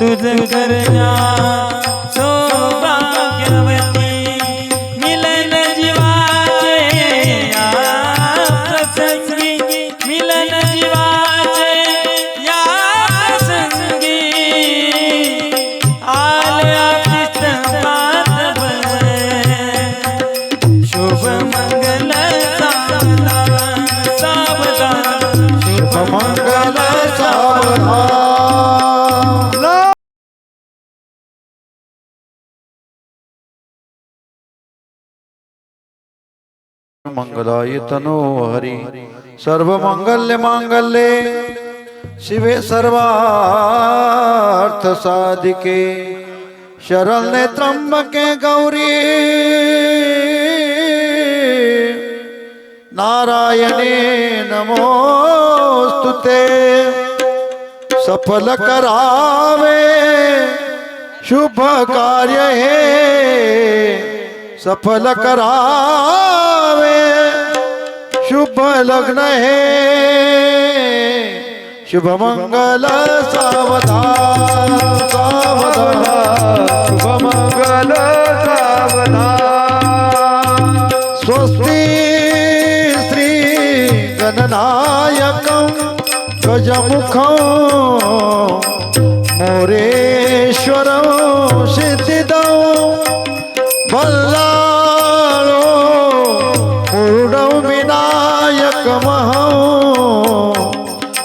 तुझ करण्या सौभाग्यवती मिलन जीवाचे प्रसंगी मिलन जीवा मंगलाय तनो हरि। सर्वमंगल्य मांगल्ये शिवे सर्वार्थ साधिके। शरण्ये त्र्यंबके गौरी। नारायणे नमोस्तुते सफल करावे। शुभ कार्य हे। सफल करावे। शुभ लग्न हे। शुभ मंगल सावधान। सावधान शुभ मंगल सावधान स्वस्ति श्री गणनायकं પલ્લાળો પૂર્ણવ વિનાયક મહો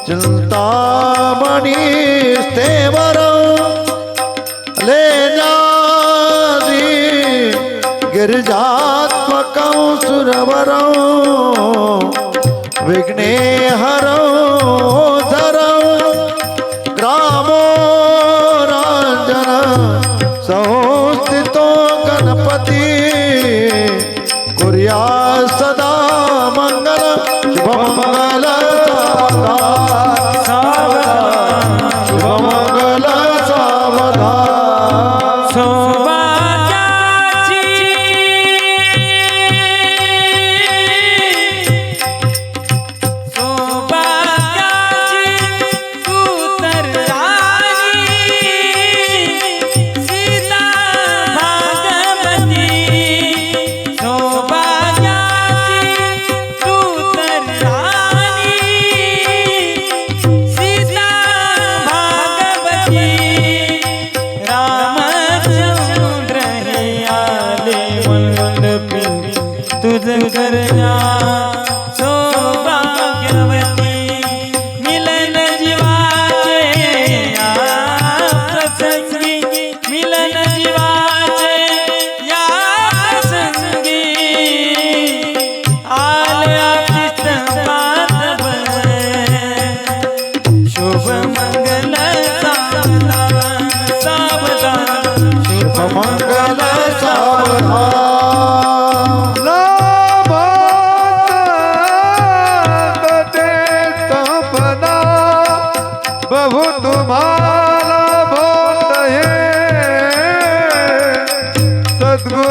ચિંતામણી સ્થેવર લે જાજી ગિરજાત્મકં સુરવરો વિઘ્નેશ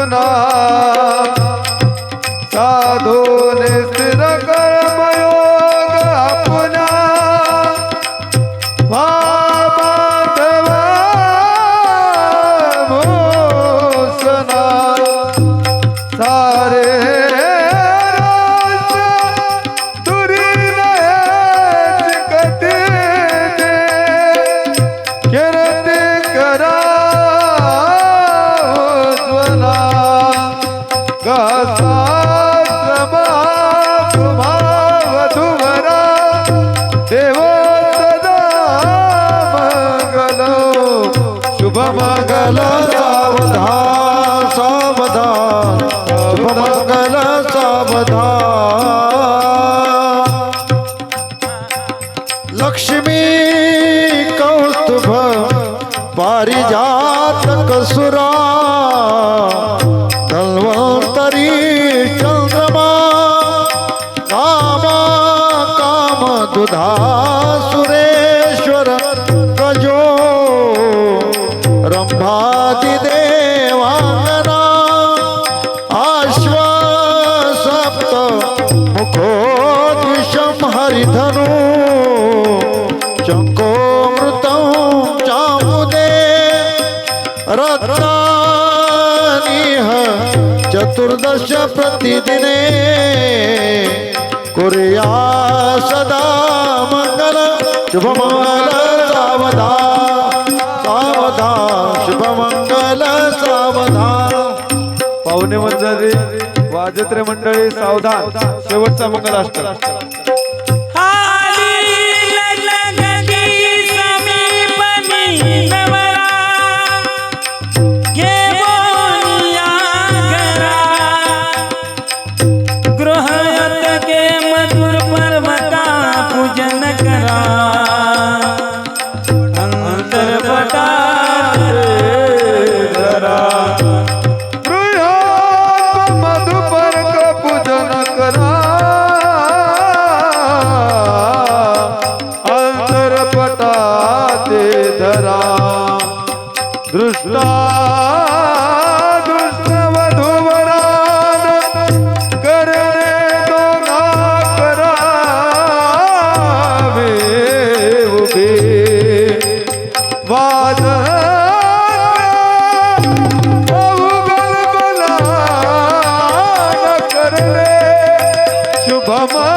सद्गुणा साधून स्थिर कर्मयोग अपना। बाबा भूषणा લક્ષ્મી કૌસ્તુભ પારિજાત કસુરા ધન્વંતરી ચંદ્રમા કામ કામ દુધા चतुर्दश प्रतिदिने कुर्या सदा मंगल शुभमंगल सावधा। सावधा शुभमंगल सावधा। पाहुणे मंडळी वाजत्रे मंडळी सावधान. शेवटचा मंगल असतो come on.